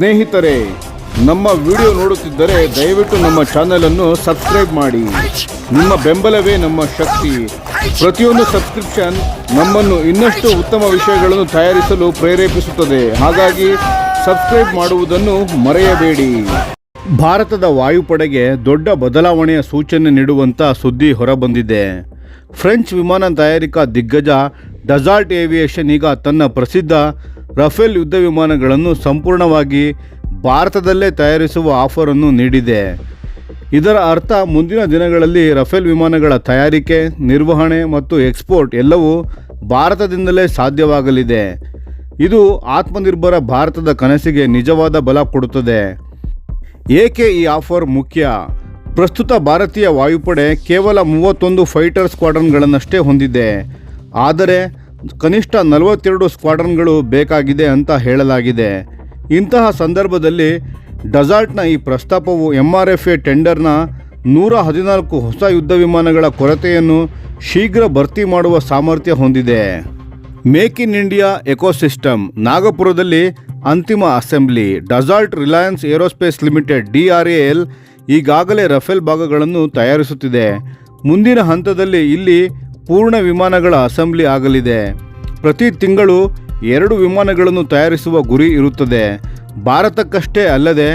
ಸ್ನೇಹಿತರೆ, ನಮ್ಮ ವಿಡಿಯೋ ನೋಡುತ್ತಿದ್ದರೆ ದಯವಿಟ್ಟು ನಮ್ಮ ಚಾನೆಲ್ ಅನ್ನು ಸಬ್ಸ್ಕ್ರೈಬ್ ಮಾಡಿ. ನಿಮ್ಮ ಬೆಂಬಲವೇ ನಮ್ಮ ಶಕ್ತಿ. ಪ್ರತಿಯೊಂದು ಸಬ್ಸ್ಕ್ರಿಪ್ಷನ್ ನಮ್ಮನ್ನು ಇನ್ನಷ್ಟು ಉತ್ತಮ ವಿಷಯಗಳನ್ನು ತಯಾರಿಸಲು ಪ್ರೇರೇಪಿಸುತ್ತದೆ. ಹಾಗಾಗಿ ಸಬ್ಸ್ಕ್ರೈಬ್ ಮಾಡುವುದನ್ನು ಮರೆಯಬೇಡಿ. ಭಾರತದ ವಾಯುಪಡೆಗೆ ದೊಡ್ಡ ಬದಲಾವಣೆಯ ಸೂಚನೆ ನೀಡುವಂಥ ಸುದ್ದಿ ಹೊರಬಂದಿದೆ. ಫ್ರೆಂಚ್ ವಿಮಾನ ತಯಾರಿಕಾ ದಿಗ್ಗಜ ಡಸಾಲ್ಟ್ ಏವಿಯೇಷನ್ ಈಗ ತನ್ನ ಪ್ರಸಿದ್ಧ ರಫೇಲ್ ಯುದ್ಧ ವಿಮಾನಗಳನ್ನು ಸಂಪೂರ್ಣವಾಗಿ ಭಾರತದಲ್ಲೇ ತಯಾರಿಸುವ ಆಫರನ್ನು ನೀಡಿದೆ. ಇದರ ಅರ್ಥ ಮುಂದಿನ ದಿನಗಳಲ್ಲಿ ರಫೇಲ್ ವಿಮಾನಗಳ ತಯಾರಿಕೆ, ನಿರ್ವಹಣೆ ಮತ್ತು ಎಕ್ಸ್ಪೋರ್ಟ್ ಎಲ್ಲವೂ ಭಾರತದಿಂದಲೇ ಸಾಧ್ಯವಾಗಲಿದೆ. ಇದು ಆತ್ಮನಿರ್ಭರ ಭಾರತದ ಕನಸಿಗೆ ನಿಜವಾದ ಬಲ ಕೊಡುತ್ತದೆ. ಏಕೆ ಈ ಆಫರ್ ಮುಖ್ಯ? ಪ್ರಸ್ತುತ ಭಾರತೀಯ ವಾಯುಪಡೆ ಕೇವಲ ಮೂವತ್ತೊಂದು ಫೈಟರ್ ಸ್ಕ್ವಾಡ್ರನ್ಗಳನ್ನಷ್ಟೇ ಹೊಂದಿದೆ. ಆದರೆ ಕನಿಷ್ಠ ನಲವತ್ತೆರಡು ಸ್ಕ್ವಾಡ್ರನ್ಗಳು ಬೇಕಾಗಿದೆ ಅಂತ ಹೇಳಲಾಗಿದೆ. ಇಂತಹ ಸಂದರ್ಭದಲ್ಲಿ ಡಸಾಲ್ಟ್ನ ಈ ಪ್ರಸ್ತಾಪವು ಎಂ ಆರ್ ಎಫ್ ಎ ಟೆಂಡರ್ನ ನೂರ ಹದಿನಾಲ್ಕು ಹೊಸ ಯುದ್ಧ ವಿಮಾನಗಳ ಕೊರತೆಯನ್ನು ಶೀಘ್ರ ಭರ್ತಿ ಮಾಡುವ ಸಾಮರ್ಥ್ಯ ಹೊಂದಿದೆ. ಮೇಕ್ ಇನ್ ಇಂಡಿಯಾ ಎಕೋಸಿಸ್ಟಮ್, ನಾಗಪುರದಲ್ಲಿ ಅಂತಿಮ assembly, Dassault Reliance Aerospace Limited, D R L, ಈಗಾಗಲೇ ರಫೇಲ್ ಭಾಗಗಳನ್ನು ತಯಾರಿಸುತ್ತಿದೆ. ಮುಂದಿನ ಹಂತದಲ್ಲಿ ಇಲ್ಲಿ ಪೂರ್ಣ ವಿಮಾನಗಳ ಅಸೆಂಬ್ಲಿ ಆಗಲಿದೆ. ಪ್ರತಿ ತಿಂಗಳು ಎರಡು ವಿಮಾನಗಳನ್ನು ತಯಾರಿಸುವ ಗುರಿ ಇರುತ್ತದೆ. ಭಾರತಕ್ಕಷ್ಟೇ ಅಲ್ಲದೆ,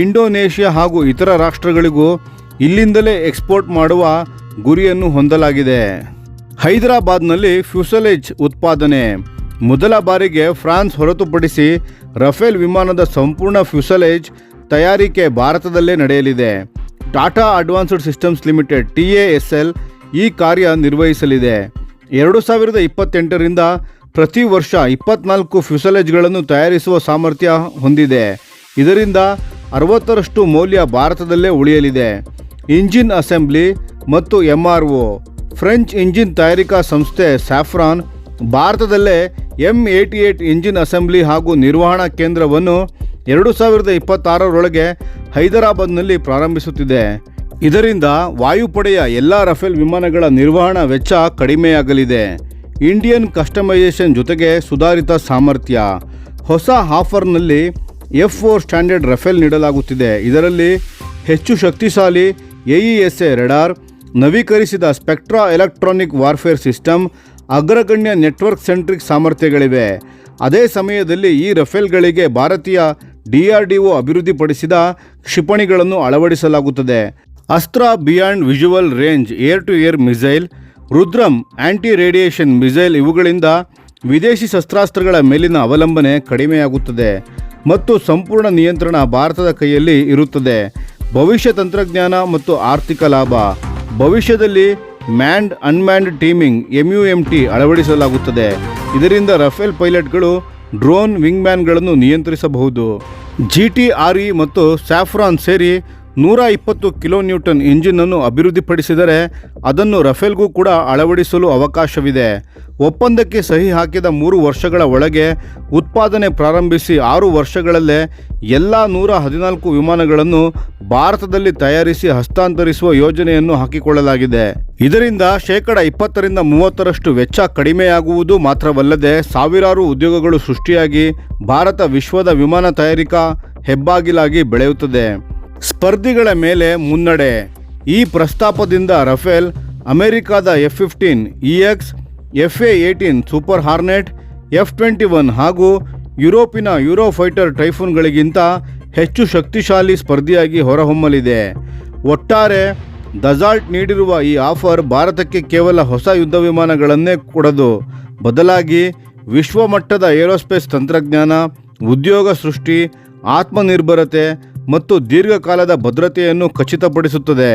ಇಂಡೋನೇಷ್ಯಾ ಹಾಗೂ ಇತರ ರಾಷ್ಟ್ರಗಳಿಗೂ ಇಲ್ಲಿಂದಲೇ ಎಕ್ಸ್ಪೋರ್ಟ್ ಮಾಡುವ ಗುರಿಯನ್ನು ಹೊಂದಲಾಗಿದೆ. ಹೈದರಾಬಾದ್ನಲ್ಲಿ ಫ್ಯೂಸಲೇಜ್ ಉತ್ಪಾದನೆ. ಮೊದಲ ಬಾರಿಗೆ ಫ್ರಾನ್ಸ್ ಹೊರತುಪಡಿಸಿ ರಫೇಲ್ ವಿಮಾನದ ಸಂಪೂರ್ಣ ಫ್ಯೂಸಲೇಜ್ ತಯಾರಿಕೆ ಭಾರತದಲ್ಲೇ ನಡೆಯಲಿದೆ. Tata advanced systems limited, T S L ಈ ಕಾರ್ಯ ನಿರ್ವಹಿಸಲಿದೆ. ಎರಡು ಸಾವಿರದ ಇಪ್ಪತ್ತೆಂಟರಿಂದ ಪ್ರತಿ ವರ್ಷ ಇಪ್ಪತ್ನಾಲ್ಕು ಫ್ಯೂಸಲೇಜ್ಗಳನ್ನು ತಯಾರಿಸುವ ಸಾಮರ್ಥ್ಯ ಹೊಂದಿದೆ. ಇದರಿಂದ ಅರವತ್ತರಷ್ಟು ಮೌಲ್ಯ ಭಾರತದಲ್ಲೇ ಉಳಿಯಲಿದೆ. ಇಂಜಿನ್ ಅಸೆಂಬ್ಲಿ ಮತ್ತು M R O French engine ತಯಾರಿಕಾ ಸಂಸ್ಥೆ ಸ್ಯಾಫ್ರಾನ್, ಭಾರತದಲ್ಲೇ M eighty eight engine assembly ಹಾಗೂ ನಿರ್ವಹಣಾ ಕೇಂದ್ರವನ್ನು ಎರಡು ಸಾವಿರದ ಇಪ್ಪತ್ತಾರರೊಳಗೆ ಹೈದರಾಬಾದ್ನಲ್ಲಿ ಪ್ರಾರಂಭಿಸುತ್ತಿದೆ. ಇದರಿಂದ ವಾಯುಪಡೆಯ ಎಲ್ಲ ರಫೇಲ್ ವಿಮಾನಗಳ ನಿರ್ವಹಣಾ ವೆಚ್ಚ ಕಡಿಮೆಯಾಗಲಿದೆ. ಇಂಡಿಯನ್ ಕಸ್ಟಮೈಸೇಷನ್ ಜೊತೆಗೆ ಸುಧಾರಿತ ಸಾಮರ್ಥ್ಯ. ಹೊಸ ಆಫರ್ನಲ್ಲಿ ಎಫ್ ಫೋರ್ ಸ್ಟ್ಯಾಂಡರ್ಡ್ ರಫೇಲ್ ನೀಡಲಾಗುತ್ತಿದೆ. ಇದರಲ್ಲಿ ಹೆಚ್ಚು ಶಕ್ತಿಶಾಲಿ ಎಇಎಸ್ಎ ರೆಡಾರ್, ನವೀಕರಿಸಿದ ಸ್ಪೆಕ್ಟ್ರಾ ಎಲೆಕ್ಟ್ರಾನಿಕ್ ವಾರ್ಫೇರ್ ಸಿಸ್ಟಮ್, ಅಗ್ರಗಣ್ಯ ನೆಟ್ವರ್ಕ್ ಸೆಂಟ್ರಿಕ್ ಸಾಮರ್ಥ್ಯಗಳಿವೆ. ಅದೇ ಸಮಯದಲ್ಲಿ ಈ ರಫೇಲ್ಗಳಿಗೆ ಭಾರತೀಯ ಡಿಆರ್ಡಿಒ ಅಭಿವೃದ್ಧಿಪಡಿಸಿದ ಕ್ಷಿಪಣಿಗಳನ್ನು ಅಳವಡಿಸಲಾಗುತ್ತದೆ. Astra beyond visual range air to air missile Rudram anti radiation missile ಇವುಗಳಿಂದ ವಿದೇಶಿ ಶಸ್ತ್ರಾಸ್ತ್ರಗಳ ಮೇಲಿನ ಅವಲಂಬನೆ ಕಡಿಮೆಯಾಗುತ್ತದೆ ಮತ್ತು ಸಂಪೂರ್ಣ ನಿಯಂತ್ರಣ ಭಾರತದ ಕೈಯಲ್ಲಿ ಇರುತ್ತದೆ. ಭವಿಷ್ಯ ತಂತ್ರಜ್ಞಾನ ಮತ್ತು ಆರ್ಥಿಕ ಲಾಭ. ಭವಿಷ್ಯದಲ್ಲಿ ಮ್ಯಾಂಡ್ ಅನ್ಮ್ಯಾಂಡ್ ಟೀಮಿಂಗ್ ಎಂಯುಎಂಟಿ ಅಳವಡಿಸಲಾಗುತ್ತದೆ. ಇದರಿಂದ ರಫೇಲ್ ಪೈಲಟ್ಗಳು ಡ್ರೋನ್ ವಿಂಗ್ಮ್ಯಾನ್ಗಳನ್ನು ನಿಯಂತ್ರಿಸಬಹುದು. ಜಿ ಟಿ ಆರ್ ಇ ಮತ್ತು ಸ್ಯಾಫ್ರಾನ್ ಸೇರಿ ನೂರ ಇಪ್ಪತ್ತು ಕಿಲೋ ನ್ಯೂಟನ್ ಇಂಜಿನನ್ನು ಅಭಿವೃದ್ಧಿಪಡಿಸಿದರೆ ಅದನ್ನು ರಫೇಲ್ಗೂ ಕೂಡ ಅಳವಡಿಸಲು ಅವಕಾಶವಿದೆ. ಒಪ್ಪಂದಕ್ಕೆ ಸಹಿ ಹಾಕಿದ ಮೂರು ವರ್ಷಗಳ ಒಳಗೆ ಉತ್ಪಾದನೆ ಪ್ರಾರಂಭಿಸಿ ಆರು ವರ್ಷಗಳಲ್ಲೇ ಎಲ್ಲ ನೂರ ಹದಿನಾಲ್ಕು ವಿಮಾನಗಳನ್ನು ಭಾರತದಲ್ಲಿ ತಯಾರಿಸಿ ಹಸ್ತಾಂತರಿಸುವ ಯೋಜನೆಯನ್ನು ಹಾಕಿಕೊಳ್ಳಲಾಗಿದೆ. ಇದರಿಂದ ಶೇಕಡ ಇಪ್ಪತ್ತರಿಂದ ಮೂವತ್ತರಷ್ಟು ವೆಚ್ಚ ಕಡಿಮೆಯಾಗುವುದು ಮಾತ್ರವಲ್ಲದೆ ಸಾವಿರಾರು ಉದ್ಯೋಗಗಳು ಸೃಷ್ಟಿಯಾಗಿ ಭಾರತ ವಿಶ್ವದ ವಿಮಾನ ತಯಾರಿಕಾ ಹೆಬ್ಬಾಗಿಲಾಗಿ ಬೆಳೆಯುತ್ತದೆ. ಸ್ಪರ್ಧಿಗಳ ಮೇಲೆ ಮುನ್ನಡೆ. ಈ ಪ್ರಸ್ತಾಪದಿಂದ ರಫೇಲ್, ಅಮೆರಿಕಾದ F fifteen, E X, F A eighteen, Super Hornet, F twenty one ಹಾಗೂ ಯುರೋಪಿನ ಯುರೋಫೈಟರ್ ಟೈಫೂನ್ಗಳಿಗಿಂತ ಹೆಚ್ಚು ಶಕ್ತಿಶಾಲಿ ಸ್ಪರ್ಧಿಯಾಗಿ ಹೊರಹೊಮ್ಮಲಿದೆ. ಒಟ್ಟಾರೆ ದಜಾಲ್ಟ್ ನೀಡಿರುವ ಈ ಆಫರ್ ಭಾರತಕ್ಕೆ ಕೇವಲ ಹೊಸ ಯುದ್ಧ ವಿಮಾನಗಳನ್ನೇ ಕೊಡದು. ಬದಲಾಗಿ, ವಿಶ್ವಮಟ್ಟದ ಏರೋಸ್ಪೇಸ್ ತಂತ್ರಜ್ಞಾನ, ಉದ್ಯೋಗ ಸೃಷ್ಟಿ, ಆತ್ಮನಿರ್ಭರತೆ ಮತ್ತು ದೀರ್ಘಕಾಲದ ಭದ್ರತೆಯನ್ನು ಖಚಿತಪಡಿಸುತ್ತದೆ.